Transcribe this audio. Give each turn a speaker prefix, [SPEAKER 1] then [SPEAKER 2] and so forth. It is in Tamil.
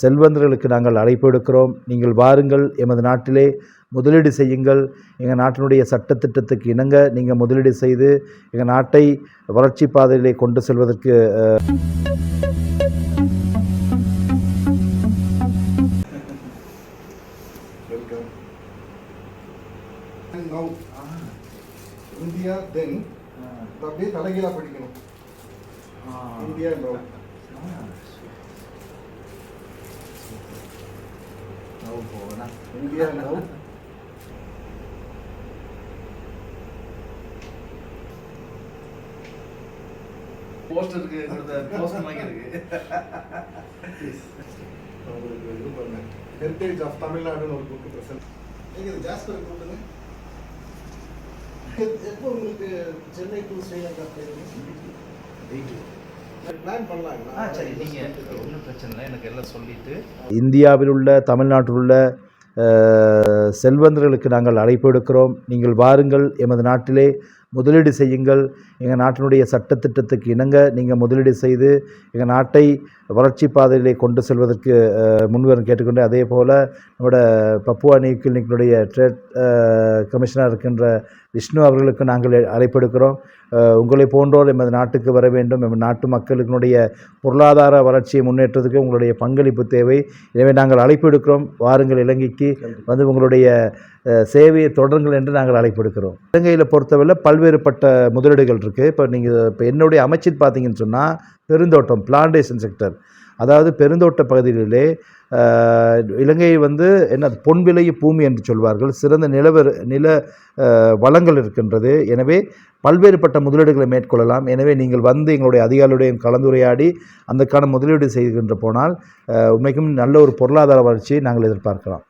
[SPEAKER 1] செல்வந்தர்களுக்கு நாங்கள் அழைப்பு எடுக்கிறோம். நீங்கள் வாருங்கள் எமது நாட்டிலே முதலீடு செய்யுங்கள். எங்கள் நாட்டினுடைய சட்டத்திட்டத்துக்கு இணங்க நீங்கள் முதலீடு செய்து எங்கள் நாட்டை வளர்ச்சி பாதையிலே கொண்டு செல்வதற்கு
[SPEAKER 2] இந்தியா தென் அப்படியே படிக்கணும். இந்தியா நவ் இந்தியா நவ்
[SPEAKER 3] போஸ்டருக்கு போஸ்டர் வாங்கி இருக்கு
[SPEAKER 2] உங்களுக்கு இது பண்ண ஹெரிட்டேஜ் ஆஃப் தமிழ்நாடுன்னு ஒரு புக் ப்ரெசென்ட் நீங்கள் இது ஜாஸ்பர் கூட்டுங்க எப்போ உங்களுக்கு சென்னை டு ஸ்ரீலங்கா பண்ணலாம்
[SPEAKER 3] ஆ சரி நீங்க ஒன்றும் பிரச்சனை இல்லை. எனக்கு எல்லாம் சொல்லிட்டு
[SPEAKER 1] இந்தியாவில் உள்ள தமிழ்நாட்டில் உள்ள அஹ், செல்வந்தர்களுக்கு நாங்கள் அழைப்பு எடுக்கிறோம். நீங்கள் வாருங்கள் எமது நாட்டிலே. முதலீடு செய்யுங்கள். எங்கள் நாட்டினுடைய சட்டத்திட்டத்துக்கு இணங்க நீங்கள் முதலீடு செய்து எங்கள் நாட்டை வளர்ச்சி பாதையிலே கொண்டு செல்வதற்கு முன்வரும் கேட்டுக்கொண்டு அதே போல் நம்மளோட பப்புவா நியூ கிளினிக்கினுடைய ட்ரேட் கமிஷனர் இருக்கின்ற விஷ்ணு அவர்களுக்கு நாங்கள் அழைப்பு எடுக்கிறோம். அஹ், உங்களை போன்றோர் எமது நாட்டுக்கு வர வேண்டும். எமது நாட்டு மக்களுடைய பொருளாதார வளர்ச்சியை முன்னேற்றத்துக்கு உங்களுடைய பங்களிப்பு தேவை. எனவே நாங்கள் அழைப்பு எடுக்கிறோம். வாருங்கள் இலங்கைக்கு. வந்து உங்களுடைய சேவையை தொடருங்கள் என்று நாங்கள் அழைப்பு எடுக்கிறோம் இலங்கையில் பொறுத்தவரை பல்வேறுபட்ட முதலீடுகள் இருக்குது இப்போ நீங்கள் இப்போ என்னுடைய அமைச்சர் பார்த்தீங்கன்னு சொன்னால் பெருந்தோட்டம் பிளான்டேஷன் செக்டர் அதாவது பெருந்தோட்ட பகுதிகளிலே இலங்கை வந்து என்ன பொன் விலை பூமி என்று சொல்வார்கள். சிறந்த நிலவர நில வளங்கள் இருக்கின்றது. எனவே பல்வேறுபட்ட முதலீடுகளை மேற்கொள்ளலாம். எனவே நீங்கள் வந்து எங்களுடைய அதிகாரிகளுடைய கலந்துரையாடி அந்தக்கான முதலீடு செய்கின்ற போனால் உண்மைக்கும் நல்ல ஒரு பொருளாதார வளர்ச்சியை நாங்கள் எதிர்பார்க்கலாம்.